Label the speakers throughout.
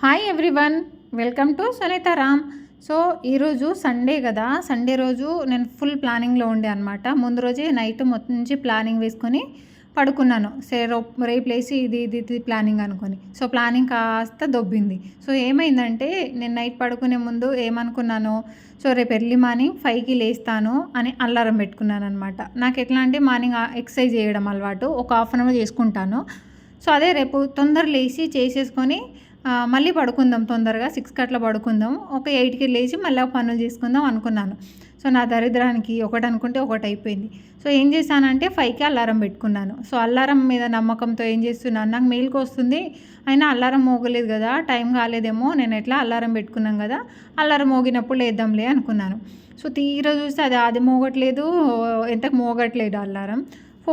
Speaker 1: Hi everyone welcome to Sunita Ram so ఈరోజు Sunday కదా. Sunday రోజు నేను ఫుల్ ప్లానింగ్లో ఉండే అనమాట ముందు రోజే నైట్ మొత్తం నుంచి ప్లానింగ్ వేసుకొని పడుకున్నాను. సే రేపు లేసి ఇది ఇది ఇది ప్లానింగ్ అనుకొని. సో ప్లానింగ్ కాస్త దొబ్బింది. సో ఏమైందంటే నేను నైట్ పడుకునే ముందు ఏమనుకున్నాను సో రేపు ఎర్లీ మార్నింగ్ ఫైవ్కి లేస్తాను అని అల్లారం పెట్టుకున్నాను అనమాట నాకు ఎట్లా అంటే మార్నింగ్ ఎక్సర్సైజ్ చేయడం అలవాటు. ఒక హాఫ్ అన్ అవర్ చేసుకుంటాను. సో అదే రేపు తొందర లేచి చేసేసుకొని మళ్ళీ పడుకుందాం తొందరగా సిక్స్కి అట్లా పడుకుందాం. ఒక ఎయిట్కి లేచి మళ్ళీ పనులు చేసుకుందాం అనుకున్నాను. సో నా దరిద్రానికి ఒకటి అనుకుంటే ఒకటి అయిపోయింది. సో ఏం చేశానంటే ఫైవ్కి అల్లారం పెట్టుకున్నాను. సో అల్లారం మీద నమ్మకంతో ఏం చేస్తున్నాను? నాకు మెయిల్కి వస్తుంది. అయినా అల్లారం మోగలేదు కదా టైం కాలేదేమో నేను ఎట్లా అల్లారం పెట్టుకున్నాను కదా అల్లారం మోగినప్పుడు లేద్దాంలే అనుకున్నాను. సో తీరా చూస్తే అది అది మోగట్లేదు ఎంతకు మోగట్లేదు అల్లారం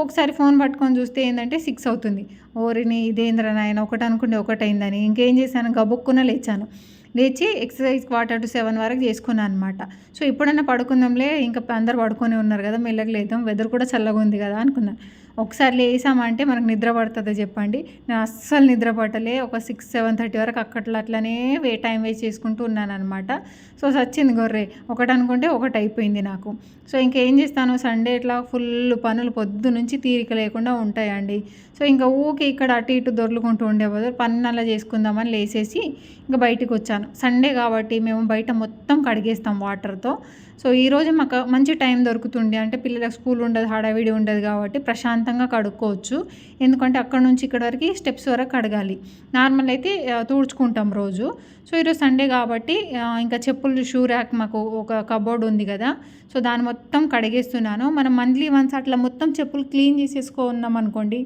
Speaker 1: ఒకసారి ఫోన్ పట్టుకొని చూస్తే ఏంటంటే సిక్స్ అవుతుంది. ఓరిని ఇదేంద్ర నాయన ఒకటి అనుకుంటే ఒకటైందని ఇంకేం చేశాను? గబుక్కున లేచాను. లేచి ఎక్సర్సైజ్ క్వార్టర్ టు సెవెన్ వరకు చేసుకున్నాను అనమాట సో ఇప్పుడన్నా పడుకుందాంలే ఇంకా అందరు పడుకొని ఉన్నారు కదా మెల్లగా లేద్దాం వెదర్ కూడా చల్లగా ఉంది కదా అనుకున్నాను ఒకసారి లేసామంటే మనకు నిద్ర పడుతుందో చెప్పండి. నేను అస్సలు నిద్ర పట్టలే. ఒక సిక్స్ సెవెన్ థర్టీ వరకు అక్కట్లో అట్లనే వే టైం వేస్ట్ చేసుకుంటూ ఉన్నాను అనమాట సో సచ్చింది గొర్రె. ఒకటి అనుకుంటే ఒకటి అయిపోయింది నాకు. సో ఇంకేం చేస్తాను? సండే ఇట్లా ఫుల్ పనులు పొద్దు నుంచి తీరిక లేకుండా ఉంటాయండి. సో ఇంకా ఊకే ఇక్కడ అటు ఇటు దొర్లుకుంటూ ఉండే బదులు పన్ను అలా చేసుకుందామని లేసేసి ఇంకా బయటికి వచ్చాను. సండే కాబట్టి మేము బయట మొత్తం కడిగేస్తాం వాటర్తో. సో ఈరోజు మాకు మంచి టైం దొరుకుతుండే. అంటే పిల్లలకు స్కూల్ ఉండదు హడావిడి ఉండదు కాబట్టి ప్రశాంతంగా కడుక్కోవచ్చు. ఎందుకంటే అక్కడ నుంచి ఇక్కడ వరకు స్టెప్స్ వరకు కడగాలి. నార్మల్ అయితే తుడుచుకుంటాం రోజు. సో ఈరోజు సండే కాబట్టి ఇంకా చెప్పులు షూ ర్యాక్ మాకు ఒక కబోర్డ్ ఉంది కదా. సో దాన్ని మొత్తం కడిగేస్తున్నాను. మనం మంత్లీ వన్స్ అట్లా మొత్తం చెప్పులు క్లీన్ చేసేసుకున్నాం అనుకోండి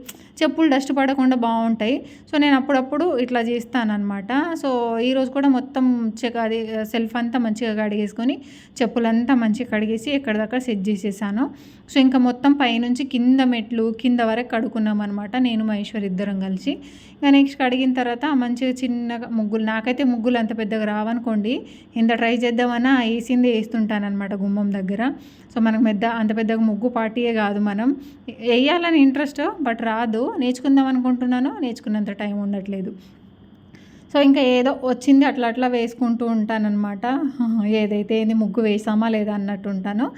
Speaker 1: చెప్పులు డస్ట్ పడకుండా బాగుంటాయి. సో నేను అప్పుడప్పుడు ఇట్లా చేస్తాను అనమాట సో ఈరోజు కూడా మొత్తం చెక్ అది సెల్ఫ్ అంతా మంచిగా కడిగేసుకొని చెప్పులంతా మంచిగా కడిగేసి ఎక్కడిదక్కడ సెట్ చేసేసాను. సో ఇంకా మొత్తం పైనుంచి కింద మెట్లు కింద వరకు కడుక్కున్నాం అనమాట నేను మహేశ్వర్ ఇద్దరం కలిసి. ఇంకా నెక్స్ట్ కడిగిన తర్వాత మంచిగా చిన్నగా ముగ్గులు నాకైతే ముగ్గులు అంత పెద్దగా రావనుకోండి. ఇంత ట్రై చేద్దామన్నా వేసింది వేస్తుంటాను అనమాట గుమ్మం దగ్గర. సో మనకు పెద్ద అంత పెద్దగా ముగ్గు పార్టీయే కాదు మనం. వేయాలని ఇంట్రెస్ట్ బట్ రాదు. నేర్చుకుందాం అనుకుంటున్నాను. నేర్చుకున్నంత టైం ఉండట్లేదు. సో ఇంకా ఏదో వచ్చింది అట్లా అట్లా వేసుకుంటూ ఉంటానన్నమాట. ఏదైతే ఏంది ముగ్గు వేసామా లేదా అన్నట్టు ఉంటాను.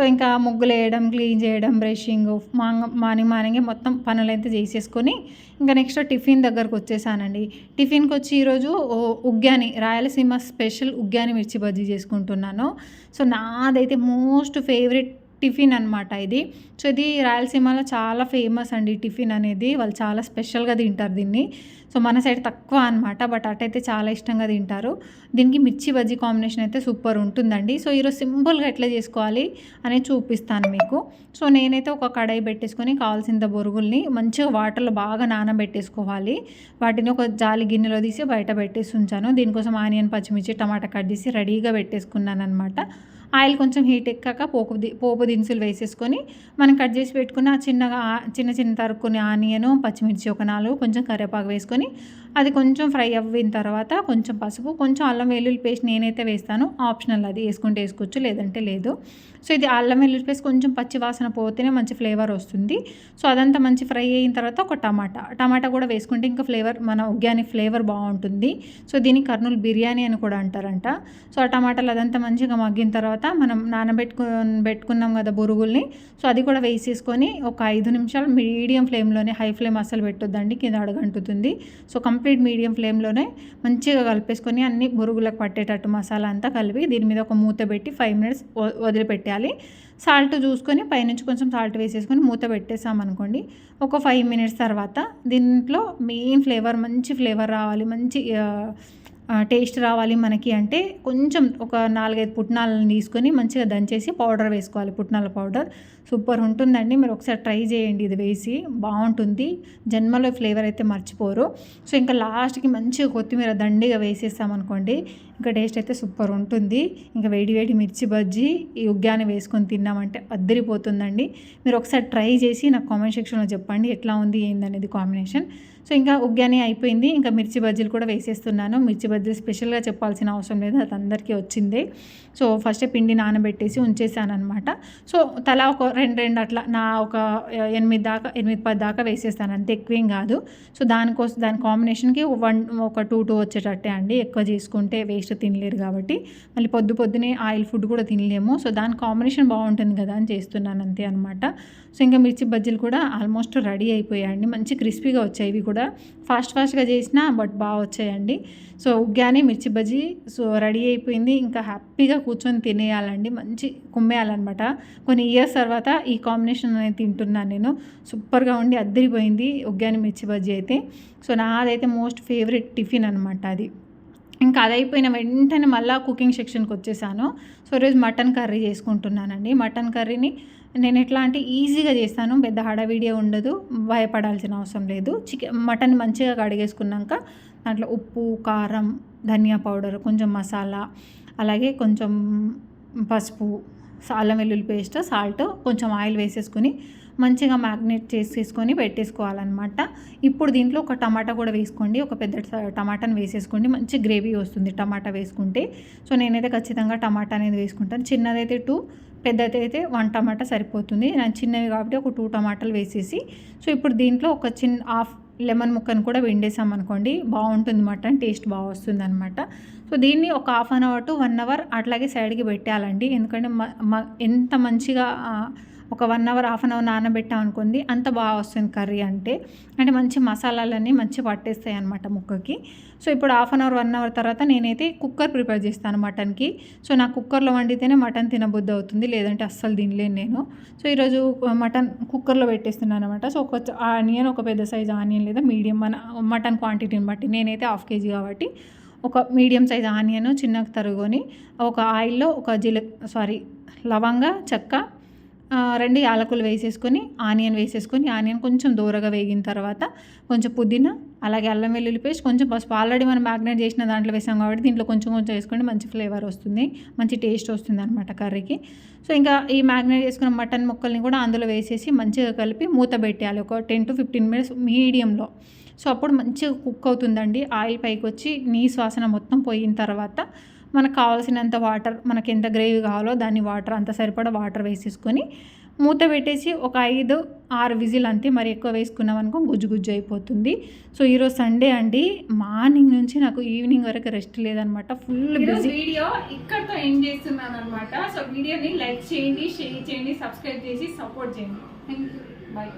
Speaker 1: సో ఇంకా ముగ్గులు వేయడం క్లీన్ చేయడం బ్రషింగ్ మార్నింగ్ మార్నింగే మొత్తం పనులైతే చేసేసుకొని ఇంకా నెక్స్ట్ టిఫిన్ దగ్గరకు వచ్చేసానండి. టిఫిన్కి వచ్చి ఈరోజు ఉగ్గాని రాయలసీమ స్పెషల్ ఉగ్గాని మిర్చి బజ్జీ చేసుకుంటున్నాను. సో నాదైతే మోస్ట్ ఫేవరెట్ టిఫిన్ అనమాట ఇది. సో ఇది రాయలసీమలో చాలా ఫేమస్ అండి టిఫిన్ అనేది. వాళ్ళు చాలా స్పెషల్గా తింటారు దీన్ని. సో మన సైడ్ తక్కువ అనమాట బట్ అటైతే చాలా ఇష్టంగా తింటారు. దీనికి మిర్చి బజ్జీ కాంబినేషన్ అయితే సూపర్ ఉంటుందండి. సో ఈరోజు సింపుల్గా ఎట్లా చేసుకోవాలి అనేది చూపిస్తాను మీకు. సో నేనైతే ఒక కడాయి పెట్టేసుకొని కావాల్సినంత బొరుగుల్ని మంచిగా వాటర్లో బాగా నానబెట్టేసుకోవాలి. వాటిని ఒక జాలి గిన్నెలో తీసి బయట పెట్టేసి ఉంచాను. దీనికోసం ఆనియన్ పచ్చిమిర్చి టమాటా కట్ చేసి రెడీగా పెట్టేసుకున్నాను అనమాట ఆయిల్ కొంచెం హీట్ ఎక్కాక పోపు ది- పోపు దినుసులు వేసేసుకొని మనం కట్ చేసి పెట్టుకున్న చిన్నగా చిన్న చిన్న తరుక్కుని ఆనియన్ పచ్చిమిర్చి ఒక నాలుగు కొంచెం కరివేపాకు వేసుకొని అది కొంచెం ఫ్రై అయిన తర్వాత కొంచెం పసుపు కొంచెం అల్లం వెల్లుల్లి పేస్ట్ నేనైతే వేస్తాను. ఆప్షనల్ అది వేసుకుంటే వేసుకోవచ్చు లేదంటే లేదు. సో ఇది అల్లం వెల్లుల్లి పేస్ట్ కొంచెం పచ్చి వాసన పోతేనే మంచి ఫ్లేవర్ వస్తుంది. సో అదంతా మంచి ఫ్రై అయిన తర్వాత ఒక టమాటా. టమాటా కూడా వేసుకుంటే ఇంకా ఫ్లేవర్ మన ఉగ్గాని ఫ్లేవర్ బాగుంటుంది. సో దీన్ని కర్నూలు బిర్యానీ అని కూడా అంటారంట. సో ఆ టమాటాలు అదంతా మంచిగా మగ్గిన తర్వాత తర్వాత మనం నానబెట్టుకు పెట్టుకున్నాం కదా బురుగుల్ని సో అది కూడా వేసేసుకొని ఒక ఐదు నిమిషాలు మీడియం ఫ్లేమ్లోనే హై ఫ్లేమ్ అస్సలు పెట్టొద్దండి కింద అడగంటుతుంది. సో కంప్లీట్ మీడియం ఫ్లేమ్లోనే మంచిగా కలిపేసుకొని అన్ని బురుగులకు పట్టేటట్టు మసాలా అంతా కలిపి దీని మీద ఒక మూత పెట్టి ఫైవ్ మినిట్స్ వదిలిపెట్టాలి సాల్ట్ చూసుకొని పైనుంచి కొంచెం సాల్ట్ వేసేసుకొని మూత పెట్టేసామనుకోండి ఒక ఫైవ్ మినిట్స్ తర్వాత దీంట్లో మెయిన్ ఫ్లేవర్ మంచి ఫ్లేవర్ రావాలి మంచి టేస్ట్ రావాలి మనకి అంటే కొంచెం ఒక నాలుగైదు పుట్నాలను తీసుకొని మంచిగా దంచేసి పౌడర్ వేసుకోవాలి పుట్నాల పౌడర్. సూపర్ ఉంటుందండి. మీరు ఒకసారి ట్రై చేయండి ఇది వేసి. బాగుంటుంది. జన్మలో ఫ్లేవర్ అయితే మర్చిపోరు. సో ఇంకా లాస్ట్కి మంచిగా కొత్తిమీర దండిగా వేసేస్తామనుకోండి ఇంకా టేస్ట్ అయితే సూపర్ ఉంటుంది. ఇంకా వేడి వేడి మిర్చి బజ్జీ ఈ ఉగ్గాని వేసుకొని తిన్నామంటే అద్దరిపోతుందండి. మీరు ఒకసారి ట్రై చేసి నాకు కామెంట్ సెక్షన్లో చెప్పండి ఎట్లా ఉంది ఏందనేది కాంబినేషన్. సో ఇంకా ఉగ్గాని అయిపోయింది. ఇంకా మిర్చి బజ్జీలు కూడా వేసేస్తున్నాను. మిర్చి బజ్జీలు స్పెషల్గా చెప్పాల్సిన అవసరం లేదు అది అందరికీ వచ్చిందే. సో ఫస్ట్ పిండి నానబెట్టేసి ఉంచేసాను అనమాట సో తలా ఒక రెండు రెండు అట్లా నా ఒక ఎనిమిది దాకా ఎనిమిది పది దాకా వేసేస్తాను. అంతే ఎక్కువేం కాదు. సో దానికోసం దాని కాంబినేషన్కి వన్ ఒక టూ టూ వచ్చేటట్టే అండి. ఎక్కువ చేసుకుంటే వేస్ట్ తినలేరు కాబట్టి మళ్ళీ పొద్దు పొద్దునే ఆయిల్ ఫుడ్ కూడా తినలేము. సో దాని కాంబినేషన్ బాగుంటుంది కదా అని చేస్తున్నాను అంతే అనమాట సో ఇంకా మిర్చి బజ్జీలు కూడా ఆల్మోస్ట్ రెడీ అయిపోయాయండి. మంచి క్రిస్పీగా వచ్చాయి. ఇవి కూడా ఫాస్ట్ ఫాస్ట్గా చేసినా బట్ బాగా వచ్చాయండి. సో ఉగ్గానే మిర్చి బజ్జీ సో రెడీ అయిపోయింది. ఇంకా హ్యాపీగా కూర్చొని తినేయాలండి. మంచి కుమ్మేయాలన్నమాట. కొన్ని ఇయర్స్ తర్వాత ఈ కాంబినేషన్ అనేది తింటున్నాను నేను. సూపర్గా ఉండి అద్దరిపోయింది ఉగ్గాని మిర్చి బజ్జీ అయితే. సో నాదైతే మోస్ట్ ఫేవరెట్ టిఫిన్ అనమాట అది. ఇంకా అది అయిపోయిన వెంటనే మళ్ళీ కుకింగ్ సెక్షన్కి వచ్చేసాను. సో ఈరోజు మటన్ కర్రీ చేసుకుంటున్నానండి. మటన్ కర్రీని నేను ఎట్లా అంటే ఈజీగా చేస్తాను. పెద్ద హడావిడియా ఉండదు. భయపడాల్సిన అవసరం లేదు. చికెన్ మటన్ మంచిగా కడిగేసుకున్నాక దాంట్లో ఉప్పు కారం ధనియా పౌడర్ కొంచెం మసాలా అలాగే కొంచెం పసుపు అల్లం వెల్లుల్లి పేస్ట్ సాల్ట్ కొంచెం ఆయిల్ వేసేసుకుని మంచిగా మ్యాగ్నేట్ చేసేసుకొని పెట్టేసుకోవాలన్నమాట. ఇప్పుడు దీంట్లో ఒక టమాటా కూడా వేసుకోండి. ఒక పెద్ద టమాటాని వేసేసుకోండి. మంచి గ్రేవీ వస్తుంది టమాటా వేసుకుంటే. సో నేనైతే ఖచ్చితంగా టమాటా అనేది వేసుకుంటాను. చిన్నదైతే టూ పెద్దదైతే వన్ టమాటా సరిపోతుంది. నేను చిన్నవి కాబట్టి ఒక టూ టమాటాలు వేసేసి. సో ఇప్పుడు దీంట్లో ఒక చిన్న హాఫ్ లెమన్ ముక్కను కూడా వెండేసాం అనుకోండి. బాగుంటుంది మటన్ టేస్ట్ బాగా వస్తుంది అనమాట సో దీన్ని ఒక half an hour to one hour అట్లాగే సైడ్కి పెట్టాలండి ఎందుకంటే మ- ఎంత మంచిగా ఒక one hour half an hour నానబెట్టాం అనుకోండి అంత బాగా వస్తుంది కర్రీ అంటే. అంటే మంచి మసాలాలన్నీ మంచి పట్టేస్తాయి అనమాట ముక్కకి. సో ఇప్పుడు half an hour one hour తర్వాత నేనైతే కుక్కర్ ప్రిపేర్ చేస్తాను మటన్కి. సో నా కుక్కర్లో వండితేనే మటన్ తినబుద్ధి అవుతుంది లేదంటే అస్సలు తినలేను నేను. సో ఈరోజు మటన్ కుక్కర్లో పెట్టేస్తున్నాను అనమాట సో ఒక ఆనియన్ ఒక పెద్ద సైజ్ ఆనియన్ లేదా మీడియం మన మటన్ క్వాంటిటీని బట్టి. నేనైతే హాఫ్ కేజీ కాబట్టి ఒక మీడియం సైజ్ ఆనియన్ చిన్నగా తరుగుని ఒక ఆయిల్లో ఒక జీల సారీ లవంగ చెక్క రెండు యాలకులు వేసేసుకొని ఆనియన్ వేసేసుకొని ఆనియన్ కొంచెం దూరగా వేగిన తర్వాత కొంచెం పుదీనా అలాగే అల్లం వెల్లుల్లి పేస్ట్ కొంచెం పసుపు. ఆల్రెడీ మనం మ్యాగ్నేట్ చేసిన దాంట్లో వేసాం కాబట్టి దీంట్లో కొంచెం కొంచెం వేసుకోండి మంచి ఫ్లేవర్ వస్తుంది. మంచి టేస్ట్ వస్తుంది అనమాట కర్రీకి. సో ఇంకా ఈ మ్యాగ్నేట్ చేసుకున్న మటన్ ముక్కల్ని కూడా అందులో వేసేసి మంచిగా కలిపి మూత పెట్టేయాలి. ఒక టెన్ టు ఫిఫ్టీన్ మినిట్స్ మీడియంలో. సో అప్పుడు మంచిగా కుక్ అవుతుందండి. ఆయిల్ పైకి వచ్చి నీ శ్వాసన మొత్తం పోయిన తర్వాత మనకు కావాల్సినంత వాటర్ మనకి ఎంత గ్రేవీ కావాలో దాన్ని వాటర్ అంత సరిపడా వాటర్ వేసేసుకొని మూత పెట్టేసి ఒక ఐదు ఆరు విజిల్ అంతే మరి ఎక్కువ వేసుకున్నాం అనుకో గుజ్జు గుజ్జు అయిపోతుంది. సో ఈరోజు సండే అండి. మార్నింగ్ నుంచి నాకు ఈవినింగ్ వరకు రెస్ట్ లేదనమాట. Full busy.
Speaker 2: వీడియో ఇక్కడతో ఎండ్ చేస్తున్నాను అనమాట సో వీడియోని లైక్ చేయండి షేర్ చేయండి సబ్స్క్రైబ్ చేసి సపోర్ట్ చేయండి. Thank you bye